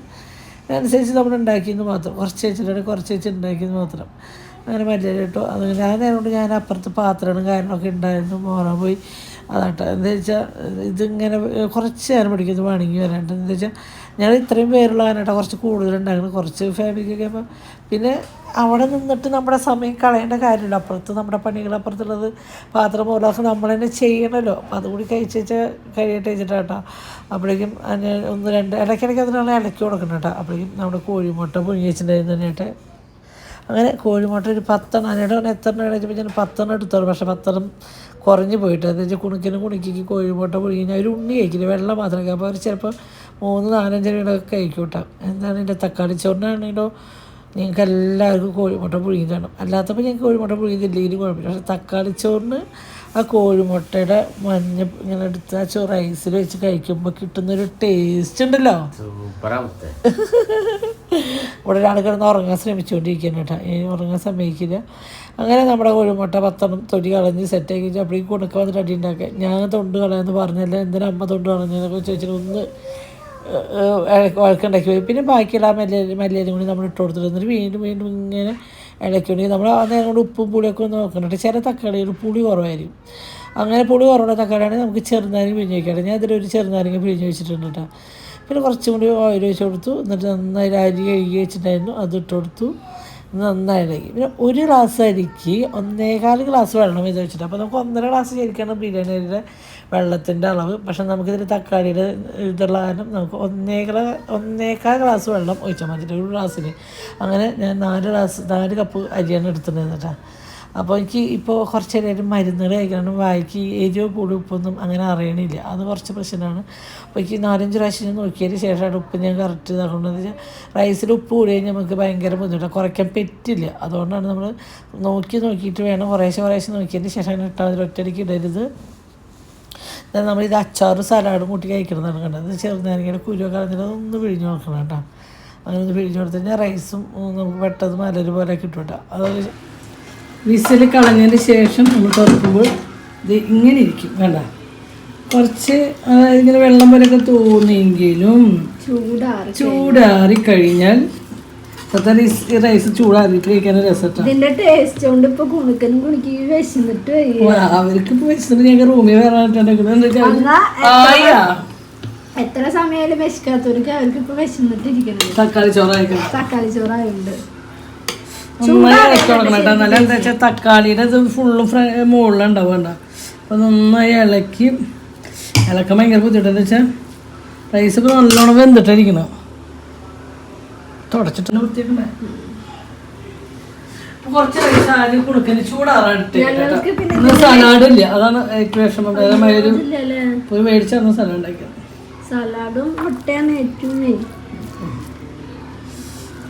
അതനുസരിച്ച് നമ്മൾ ഉണ്ടാക്കിയെന്ന് മാത്രം. കുറച്ച് വെച്ചിട്ടാണ് കുറച്ച് വെച്ച് ഉണ്ടാക്കിയെന്ന് മാത്രം. അങ്ങനെ മല്ലിയില ഇട്ടു. അത് ഞാൻ കൊണ്ട് ഞാൻ അപ്പുറത്ത് പാത്രങ്ങളും കാര്യങ്ങളൊക്കെ ഉണ്ടായിരുന്നു. മോറാൻ പോയി. അതാട്ടോ. എന്താ വെച്ചാൽ ഇതിങ്ങനെ കുറച്ച് നേരം പിടിക്കും. ഇത് വണങ്ങി വരാണ്ട്. എന്താ വെച്ചാൽ ഞങ്ങൾ ഇത്രയും പേരുള്ള കാരണമായിട്ട് കുറച്ച് കൂടുതലുണ്ടായിരുന്നു കുറച്ച് ഫാമിലിക്കൊക്കെ അപ്പം പിന്നെ അവിടെ നിന്നിട്ട് നമ്മുടെ സമയം കളയേണ്ട കാര്യമില്ല. അപ്പുറത്ത് നമ്മുടെ പണികൾ അപ്പുറത്തുള്ളത് പാത്രം പോലൊക്കെ നമ്മൾ തന്നെ ചെയ്യണമല്ലോ. അപ്പം അതുകൂടി കഴിച്ച് വെച്ചാൽ കഴിയട്ടെ വെച്ചിട്ടാട്ടോ അപ്പോഴേക്കും അതിന് ഒന്ന് രണ്ട് ഇടയ്ക്കിടയ്ക്ക് അതിനുള്ള ഇളക്കി കൊടുക്കണം കേട്ടോ. അപ്പോഴേക്കും നമ്മുടെ കോഴിമുട്ട പുഴുങ്ങി വെച്ചിട്ടുണ്ടായിരുന്നു തന്നെയായിട്ട്. അങ്ങനെ കോഴിമുട്ട ഒരു പത്തെണ്ണം അതിനിടെ പറഞ്ഞാൽ എത്ര എണ്ണം കഴിച്ചപ്പോൾ ഞാൻ പത്തെണ്ണം എടുത്തോളൂ. പക്ഷേ പത്തെണ്ണം കുറഞ്ഞു പോയിട്ട് അതെന്ന് വെച്ചാൽ കുണുക്കിനും കുണുക്കിക്ക് കോഴിമുട്ട പുഴുങ്ങി ഞാൻ ഒരു ഉണ്ണി കഴിക്കില്ല. വെള്ളം മാത്രമേ അപ്പോൾ അവർ ചിലപ്പോൾ മൂന്ന് നാലഞ്ച് രൂപയൊക്കെ കഴിക്കും കേട്ടോ എന്താണ് എന്റെ തക്കാളി ചോറിനാണെങ്കിലോ ഞങ്ങൾക്ക് എല്ലാവർക്കും കോഴിമുട്ട പുഴുങ്ങി കാണും അല്ലാത്തപ്പോൾ ഞങ്ങൾക്ക് കോഴിമുട്ട പുഴുങ്ങി ഇല്ലെങ്കിലും കുഴപ്പമില്ല. പക്ഷേ തക്കാളി ചോറിന് ആ കോഴിമുട്ടയുടെ മഞ്ഞ ഇങ്ങനെ എടുത്ത് ആ ചോറ് ഐസിൽ വെച്ച് കഴിക്കുമ്പോൾ കിട്ടുന്നൊരു ടേസ്റ്റ് ഉണ്ടല്ലോ. ഇവിടെ ഒരാൾ കിടന്ന് ഉറങ്ങാൻ ശ്രമിച്ചുകൊണ്ടിരിക്കുകയാണ് കേട്ടോ. ഇനി ഉറങ്ങാൻ സമ്മതിക്കില്ല. അങ്ങനെ നമ്മുടെ കോഴിമുട്ട പത്തെണ്ണം തൊടി കളഞ്ഞ് സെറ്റാക്കി വെച്ച് അപ്പോഴേക്കും കുണുക്ക വന്നിട്ട് അടി ഉണ്ടാക്കുക. ഞാൻ തൊണ്ട് കളയാന്ന് പറഞ്ഞല്ല എന്തിനാ അമ്മ തൊണ്ട് കളഞ്ഞെന്നൊക്കെ ചോദിച്ചിട്ട് ഒന്ന് വഴക്കുണ്ടാക്കി പോയി പിന്നെ ബാക്കിയുള്ള ആ മല്ലിയില മല്ലിയിലും കൂടി നമ്മൾ ഇട്ട് കൊടുത്തിട്ട് വീണ്ടും വീണ്ടും ഇങ്ങനെ ഇളക്കി നമ്മൾ ആ നേരം കൊണ്ട് ഉപ്പും പുളിയൊക്കെ ഒന്ന് നോക്കണ്ടെ ചില തക്കാളികൾ പുളി കുറവായിരിക്കും. അങ്ങനെ പുളി കുറവുള്ള തക്കാളിയാണെങ്കിൽ നമുക്ക് ചെറുനാരങ്ങ പിഴിഞ്ഞ് വയ്ക്കാം ഞാൻ ഇതിലൊരു ചെറുനാരങ്ങ പിഴിഞ്ഞ് വെച്ചിട്ടുണ്ട് കേട്ടോ. പിന്നെ കുറച്ചും കൂടി ഓയിൽ വെച്ച് കൊടുത്തു. എന്നിട്ട് നന്നായി അരി കഴുകി വെച്ചിട്ടുണ്ടായിരുന്നു. അത് ഇട്ട് കൊടുത്തു. നന്നായി ഇളകി പിന്നെ ഒരു ഗ്ലാസ് അരിക്ക് ഒന്നേകാൽ ഗ്ലാസ് വെള്ളം ഇത് വെച്ചിട്ട് അപ്പോൾ നമുക്ക് ഒന്നര ഗ്ലാസ് ശരിക്കാണ് ബിരിയാണി അരിയുടെ വെള്ളത്തിന്റെ അളവ്. പക്ഷേ നമുക്കിതിൽ തക്കാളിയുടെ ഇതുള്ള കാരണം നമുക്ക് ഒന്നേകള ഒന്നേകാൽ ഗ്ലാസ് വെള്ളം ഒഴിച്ചാൽ മതി. ഒരു ഗ്ലാസ്സിന് അങ്ങനെ ഞാൻ നാല് ഗ്ലാസ് നാല് കപ്പ് അരിയാണ് എടുത്തിട്ടുണ്ടായിരുന്നു കേട്ടോ. അപ്പോൾ എനിക്ക് ഇപ്പോൾ കുറച്ച് നേരം മരുന്നുകൾ കഴിക്കണം വായിക്ക് എരിവ് കൂടി ഉപ്പൊന്നും അങ്ങനെ അറിയണില്ല. അത് കുറച്ച് പ്രശ്നമാണ്. അപ്പോൾ എനിക്ക് നാലഞ്ച് പ്രാവശ്യം ഞാൻ നോക്കിയതിന് ശേഷമാണ് ഉപ്പ് ഞാൻ കറക്റ്റ് വെച്ചാൽ റൈസിൽ ഉപ്പ് കൂടി കഴിഞ്ഞാൽ നമുക്ക് ഭയങ്കര ബുദ്ധിമുട്ടാണ്. കുറയ്ക്കാൻ പറ്റില്ല. അതുകൊണ്ടാണ് നമ്മൾ നോക്കി നോക്കിയിട്ട് വേണം കുറേശ്ശെ കുറേശ്ശെ നോക്കിയതിന് ശേഷം അങ്ങനെ ഇട്ടാൽ ഒറ്റയടിക്ക് ഇടരുത്. നമ്മളിത് അച്ചാറും സലാഡും കൂട്ടി കഴിക്കണമെന്നാണ് കണ്ടത്. ചെറുനാരങ്ങയുടെ കുരുവൊക്കെ കളഞ്ഞിട്ട് ഒന്ന് പിഴിഞ്ഞ് നോക്കണം കേട്ടോ. അങ്ങനെ ഒന്ന് പിഴിഞ്ഞ് കൊടുത്തു കഴിഞ്ഞാൽ റൈസും നമുക്ക് പെട്ടെന്ന് മലര് പോലെ കിട്ടും കേട്ടോ. അത് വിസിൽ കളഞ്ഞതിന് ശേഷം നമ്മൾ തുറക്കുമ്പോൾ ഇത് ഇങ്ങനെ ഇരിക്കും വേണ്ട കുറച്ച് അതായത് ഇങ്ങനെ വെള്ളം പോലെയൊക്കെ തോന്നിയെങ്കിലും ചൂടാറി ചൂടാറി കഴിഞ്ഞാൽ ഈ റൈസ് ചൂടാറിയിട്ട് കഴിക്കാൻ ഇതിന്റെ ടേസ്റ്റ് കൊണ്ട് ഇപ്പൊ കുണുക്കനും കുണിക്ക് വിശന്നിട്ട് വയ്യ. അവർക്ക് ഞങ്ങൾ റൂമിൽ എത്ര സമയായാലും വിശക്കാത്തവർക്ക് അവർക്ക് ഇപ്പൊ വിശന്നിട്ടിരിക്കണത് തക്കാളി ചോറ് കഴിക്കണം. തക്കാളി ചോറായുണ്ട് നന്നായി ഇളക്കി നല്ല എന്താ വെച്ചാൽ തക്കാളിയുടെ ഇത് ഫുള്ളും ഫ്രൈ മുകളിലുണ്ടാവും വേണ്ട അപ്പോൾ നന്നായി ഇളക്കി. ഇളക്കാൻ ഭയങ്കര ബുദ്ധിമുട്ടെന്ന് വെച്ചാൽ റൈസ് ഇപ്പോൾ നല്ലോണം വെന്തിട്ടായിരിക്കണം. തുടച്ചിട്ട് വൃത്തിയാക്കണേ ഇപ്പൊ കുറച്ച് റൈസ് ആദ്യം കൊടുക്കൽ ചൂടാറായിട്ട് ഇന്ന് സലാഡ് ഇല്ല. അതാണ് ഏറ്റവും വിഷമം. ഒരു പോയി മേടിച്ചാണ് സലാഡ് ഉണ്ടാക്കിയത്. സലാഡും മുട്ടയാണ് ഏറ്റവും മെയിൻ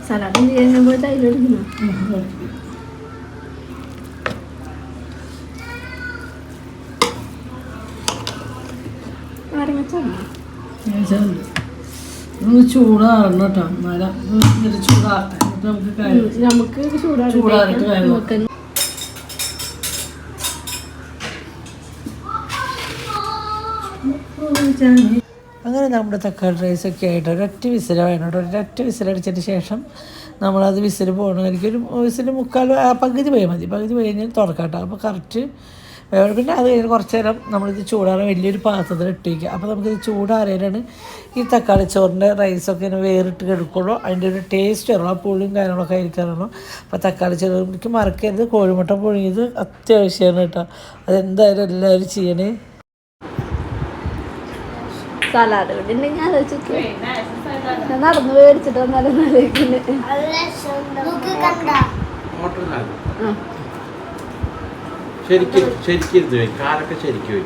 സലാഡ് ചെയ്യാൻ പോയി തൈലെടുക്കണം മേടിച്ചിട്ടുണ്ട് ഒന്ന് ചൂടാറണം കേട്ടോ എന്നാലും ഇത് എന്നിട്ട് ചൂടാറട്ടെ എന്നിട്ട് നമുക്ക് കാര്യം നമുക്ക് ചൂടാറിട്ട് ചൂടാറിട്ട് കാര്യം നമുക്ക് അങ്ങനെ നമ്മുടെ തക്കാളി റൈസൊക്കെ ആയിട്ട് ഒരൊറ്റ വിസിൽ വേണം ഒരൊറ്റ വിസിലടിച്ചതിന് ശേഷം നമ്മളത് വിസിൽ പോകണമെങ്കിൽ ഒരു വിസിൽ മുക്കാൽ പകുതി പോയാൽ മതി. പകുതി പോയി കഴിഞ്ഞാൽ തുറക്കാട്ടോ. അപ്പോൾ കറക്റ്റ് പിന്നെ അത് കഴിഞ്ഞ് കുറച്ച് നേരം നമ്മളിത് ചൂടാറാൻ വലിയൊരു പാത്രത്തിൽ ഇട്ട് വയ്ക്കുക അപ്പോൾ നമുക്കിത് ചൂടാറിയാലാണ് ഈ തക്കാളി ചോറിന്റെ റൈസൊക്കെ ഇങ്ങനെ വേറിട്ട് കിടക്കുള്ളൂ. അതിന്റെ ഒരു ടേസ്റ്റ് വരണം. ആ പുളിയും കാര്യങ്ങളൊക്കെ ആയിരിക്കാറുള്ളൂ അപ്പോൾ തക്കാളി ചോറിലേക്ക് മറക്കരുത്. കോഴിമുട്ട പുഴുങ്ങിയത് അത്യാവശ്യമാണ് കേട്ടോ. അതെന്തായാലും എല്ലാവരും ചെയ്യണേ. സലാഡ് കൂടി ഞാൻ ആലോചിക്കും ഞാൻ നടന്ന് മേടിച്ചിട്ട് വന്നാലും ശരിക്കും ശരിക്കും ഇത് കാലൊക്കെ ശരിക്കും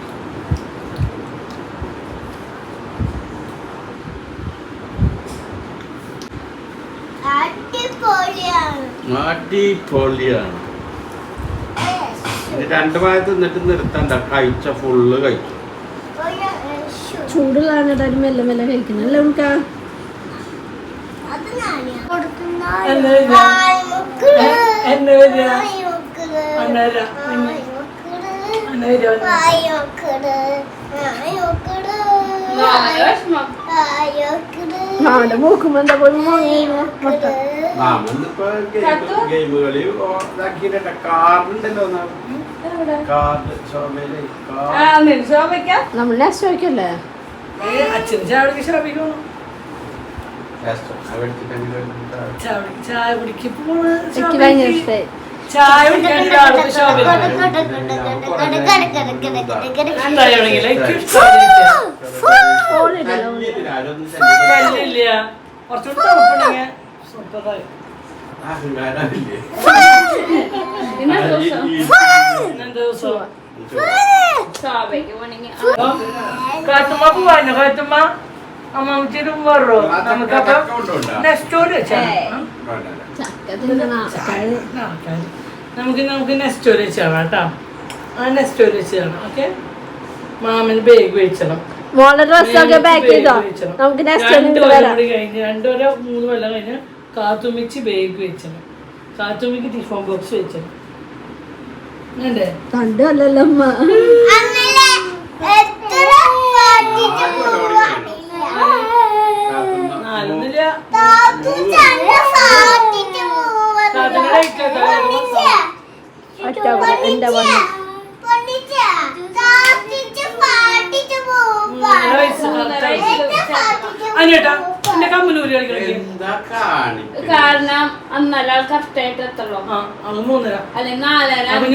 അടിപൊളിയാണ്. ഇത് രണ്ട് ഭാഗത്ത് നിന്നിട്ട് നിർത്തണ്ട കഴിച്ച ഫുള്ള് കഴിച്ചു. ചൂട് കാണിട്ടാലും മെല്ലെ മെല്ലെ കഴിക്കുന്നത് അല്ലേ നമുക്ക് നമ്മളെ? അവന്റെ മൂക്കുമ്പോ എന്താ പോയി മുങ്ങി നമ്മൾ ഏ, അച്ഛന് ചായ ശ്രമിക്കണം ചായ കുടി- ചായ കുടിക്ക് പോണ് എനിക്ക് ഭയങ്കര ഇഷ്ടമായി ചായ കുടിക്കാൻ ഒരാൾക്ക് ശോഭിക്കണം. എന്താ എവിടെയെങ്കിലും? എനിക്ക് ഇഷ്ടമായില്ല. ഫോണിടല്ലോ ശല്യമില്ല. കുറച്ചുകൂടി തണുപ്പുണ്ടെങ്കിൽ സൂപ്പറായി. ഇന്നെന്ത് ദിവസം? കാത്തുമ്മ പോവാനോ കാത്തുമ്മ അമ്മച്ചിട്ട് പോറോ നമുക്കപ്പൊ നെക്സ്റ്റ് നമുക്ക് നമുക്ക് നെക്സ്റ്റ് വെച്ചാണ്. കേട്ടോ ആ നെക്സ്റ്റ് വെച്ചാണ് ഓക്കെ മാമന് ബാഗ് വെച്ചണം മോളുടെ ഡ്രസ്സൊക്കെ പാക്ക് ചെയ്തോ നമുക്ക് നെക്സ്റ്റ് രണ്ട് വരാം. കൊല്ലം കൂടി കഴിഞ്ഞ് രണ്ടര മൂന്ന് കൊല്ലം കഴിഞ്ഞ് കാത്തുമ്മിച്ച് ബാഗ് വെച്ചണം. കാത്തുമ്മിക്ക് ടിഫോൺ ബോക്സ് വെച്ചണം. കണ്ടു അല്ലല്ലോ അമ്മ. എന്റെ പണി കാരണം അന്നല്ല കറക്റ്റ് ആയിട്ട് എത്തല്ലോ അല്ലെങ്കിൽ നാലര അപ്പൊ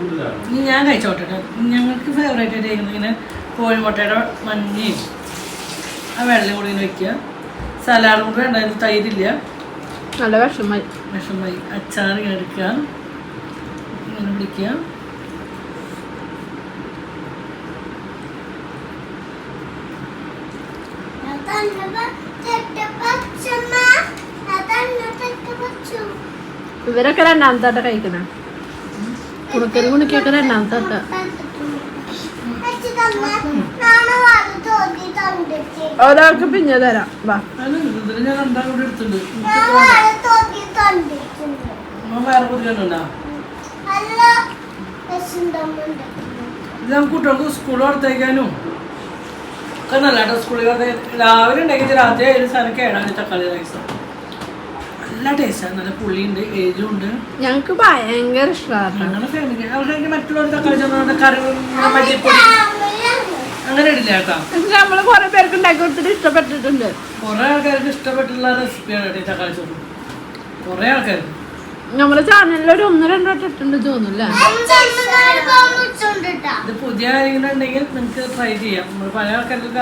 ഇനി ഞാൻ കഴിച്ചോട്ടെ. ഞങ്ങൾക്ക് ഫേവറേറ്റ് ആയിട്ട് ഇങ്ങനെ കോഴിമുട്ടയുടെ മഞ്ഞയും ആ വെള്ളം കൂടി ഇങ്ങനെ വെക്കുക. സലാഡും കൂടെ ഉണ്ടായിരുന്നു തൈരില്ല. നല്ല വിഷമായി വിഷമായി അച്ചാർ ഇങ്ങനെ എടുക്കുക. ഇങ്ങനെ പിടിക്കുക. ഇവരൊക്കെ രണ്ടാമത്താട്ട കഴിക്കണ കുണുക്കലും കുണിക്കൊക്കെ രണ്ടാമത്താട്ട ഒരാൾക്ക് പിന്നെ തരാം. വാ. ഇത് നമുക്ക് കുട്ടികൾക്ക് സ്കൂളിൽ കൊടുത്തേക്കാനും. ഒക്കെ നല്ല കേട്ടോ സ്കൂളിൽ രാവിലെ ഉണ്ടെങ്കിൽ രാത്രി ആയാലും സാധനം കേടാണ് തക്കാളി റൈസ്. നല്ല ടേസ്റ്റാണ് നല്ല പുളിയുണ്ട് ഏജും ഉണ്ട് ഞങ്ങൾക്ക് ഭയങ്കര ഇഷ്ടമാണ് ഞങ്ങളുടെ ഫാമിലി അവർക്ക് മറ്റുള്ളവർ തക്കാളി ചോറിനോട് കറി മല്ലിപ്പൊടി. അങ്ങനെ ഇടില്ല കേട്ടോ. നമ്മൾ കൊറേ പേർക്ക് ഉണ്ടാക്കി കൊടുത്തിട്ട് ഇഷ്ടപ്പെട്ടിട്ടുണ്ട്. കുറെ ആൾക്കാർക്ക് ഇഷ്ടപ്പെട്ടുള്ള റെസിപ്പിയാണ് കേട്ടോ ഈ തക്കാളി ചോറ് കുറെ ആൾക്കാർക്ക് നമ്മുടെ ചാനലിൽ ഒരു ഒന്ന് രണ്ടോ ഇട്ടിട്ടുണ്ട് തോന്നുന്നില്ല? ഇത് പുതിയ ആരെങ്കിലും ഉണ്ടെങ്കിൽ നിങ്ങൾക്ക് ട്രൈ ചെയ്യാം. നമ്മൾ പല ആൾക്കാർക്ക് ഇനി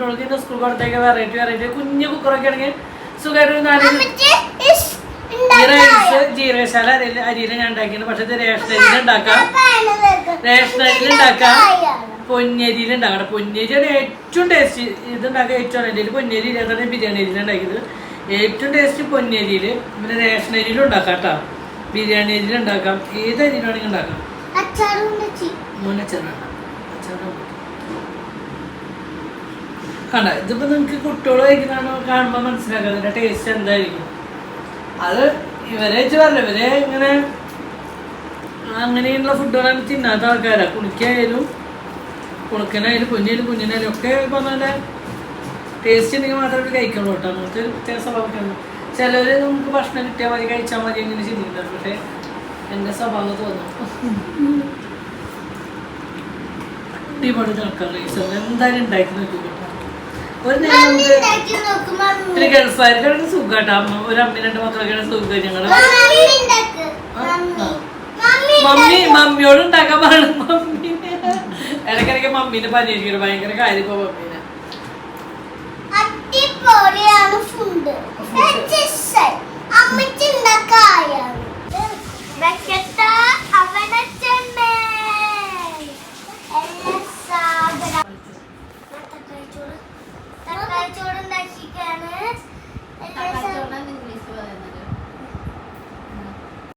കുട്ടികൾക്ക് ഇത് സ്കൂൾ കൊടുത്തേക്ക് വെറൈറ്റി വെറൈറ്റി കുഞ്ഞു കുക്കറൊക്കെ ആണെങ്കിൽ സുഖമായിട്ട് ഒരു നാല് റൈസ് ജീരകശാല അരിയിൽ ഞാൻ ഉണ്ടാക്കിയത് പക്ഷെ ഇത് റേഷൻ അരിയിൽ ഉണ്ടാക്കാം. റേഷൻ അരിയിൽ ഉണ്ടാക്കാം. പൊന്നരിയിൽ ഉണ്ടാക്കണം പൊന്നരിയാണ് ഏറ്റവും ടേസ്റ്റ് ഇത് ഉണ്ടാക്കാൻ ഏറ്റവും എന്റെ പൊന്നരി ഇല്ലാതെ ബിരിയാണി അരിയിൽ ഉണ്ടാക്കിയത്. ഏറ്റവും ടേസ്റ്റ് പൊന്നരിയിൽ പിന്നെ റേഷൻ അരിയിലും ഉണ്ടാക്കാം കേട്ടോ. ബിരിയാണി അരിയിൽ ഉണ്ടാക്കാം. ഏത് അരിയിലാണെങ്കിൽ ഉണ്ടാക്കാം. അച്ചാറുണ്ട് മൂന്നച്ചാറാണ് കണ്ട ഇതിപ്പോ നിങ്ങൾക്ക് കുട്ടികൾ കഴിക്കുന്നതാണോ കാണുമ്പോൾ മനസ്സിലാക്കാം അതിന്റെ ടേസ്റ്റ് എന്തായിരിക്കും? അത് ഇവരെ വെച്ച് പറഞ്ഞു ഇവരെ ഇങ്ങനെ അങ്ങനെയുള്ള ഫുഡുകളാണ് തിന്നാത്ത ആൾക്കാരാ. കുണിക്കായാലും കുണുക്കനായാലും കുഞ്ഞായാലും കുഞ്ഞിനായാലും ഒക്കെ പറഞ്ഞ ടേസ്റ്റ് ഉണ്ടെങ്കിൽ മാത്രമേ കഴിക്കുള്ളൂ കേട്ടോ. അങ്ങനത്തെ ഒരു പ്രത്യേക സ്വഭാവമൊക്കെയാണ് ചിലവര് നമുക്ക് ഭക്ഷണം കിട്ടിയാൽ മതി കഴിച്ചാൽ മതി അങ്ങനെ ചിന്തിക്കുന്നത് പക്ഷെ എന്റെ സ്വഭാവം തോന്നും അടിപൊളി നടക്കാൻ റൈസ് എന്തായാലും ഉണ്ടാക്കി നോക്കി കേട്ടോ ഒരു നേരം പിന്നെ ഗൾഫുകാർക്ക് സുഖാട്ടോ. അമ്മ ഒരു അമ്മ രണ്ട് മക്കളൊക്കെയാണ് സുഖം ഞങ്ങൾ? മമ്മി മമ്മിയോട് ഉണ്ടാക്കാൻ പറയണം മമ്മീനെ ഇടയ്ക്കിടയ്ക്ക് മമ്മീനെ പനിയിരിക്കണം ഭയങ്കര കാര്യം ഇപ്പൊ അവനെ